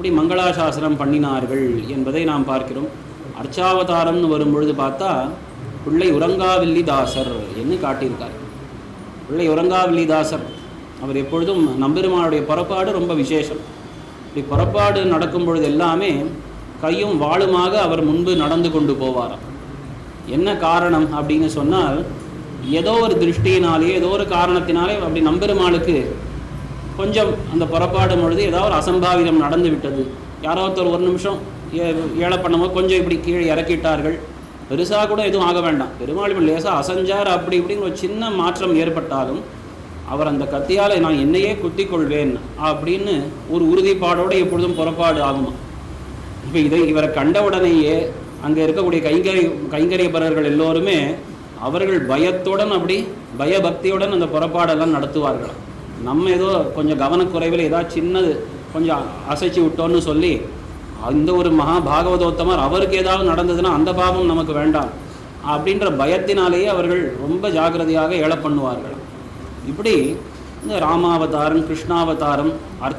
இப்படி மங்களாசாசனம் பண்ணினார்கள் என்பதை நாம் பார்க்கிறோம். அர்ச்சாவதாரம்னு வரும்பொழுது பார்த்தா பிள்ளை உறங்காவில்லிதாசர் என்று காட்டியிருக்கார். பிள்ளை உறங்காவில்லிதாசர் அவர் எப்பொழுதும் நம்பெருமானுடைய புறப்பாடு ரொம்ப விசேஷம். இப்படி புறப்பாடு நடக்கும் பொழுது எல்லாமே கையும் வாளுமாக அவர் முன்பு நடந்து கொண்டு போவாராம். என்ன காரணம் அப்படின்னு சொன்னால் ஏதோ ஒரு திருஷ்டியினாலேயே ஏதோ ஒரு காரணத்தினாலே அப்படி நம்பெருமாளுக்கு கொஞ்சம் அந்த புறப்பாடும் பொழுது ஏதாவது ஒரு அசம்பாவிதம் நடந்து விட்டது. யாரோ ஒருத்தர் ஒரு நிமிஷம் ஏ- ஏழை பண்ணும்போது கொஞ்சம் இப்படி கீழே இறக்கிட்டார்கள். பெருசாக கூட எதுவும் ஆக வேண்டாம். பெருமாள் லேசாக அசஞ்சார் அப்படி இப்படின்னு ஒரு சின்ன மாற்றம் ஏற்பட்டாலும் அவர் அந்த கத்தியால் நான் என்னையே குத்தி கொள்வேன் அப்படின்னு ஒரு உறுதிப்பாடோடு எப்பொழுதும் புறப்பாடு ஆகுமா. இப்போ இதை இவரை கண்டவுடனேயே அங்கே இருக்கக்கூடிய கைங்கரி கைங்கரியபரர்கள் எல்லோருமே அவர்கள் பயத்துடன் அப்படி பயபக்தியுடன் அந்த புறப்பாடெல்லாம் நடத்துவார்கள். நம்ம ஏதோ கொஞ்சம் கவனக்குறைவில் ஏதாவது சின்னது கொஞ்சம் அசைச்சு விட்டோன்னு சொல்லி அந்த ஒரு மகா பாகவதோத்தமர் அவருக்கு ஏதாவது நடந்ததுன்னா அந்த பாவம் நமக்கு வேண்டாம் அப்படின்ற பயத்தினாலேயே அவர்கள் ரொம்ப ஜாக்கிரதையாக ஏழ பண்ணுவார்கள் இப்படி இந்த ராமாவதாரம் கிருஷ்ணாவதாரம் அர்த்த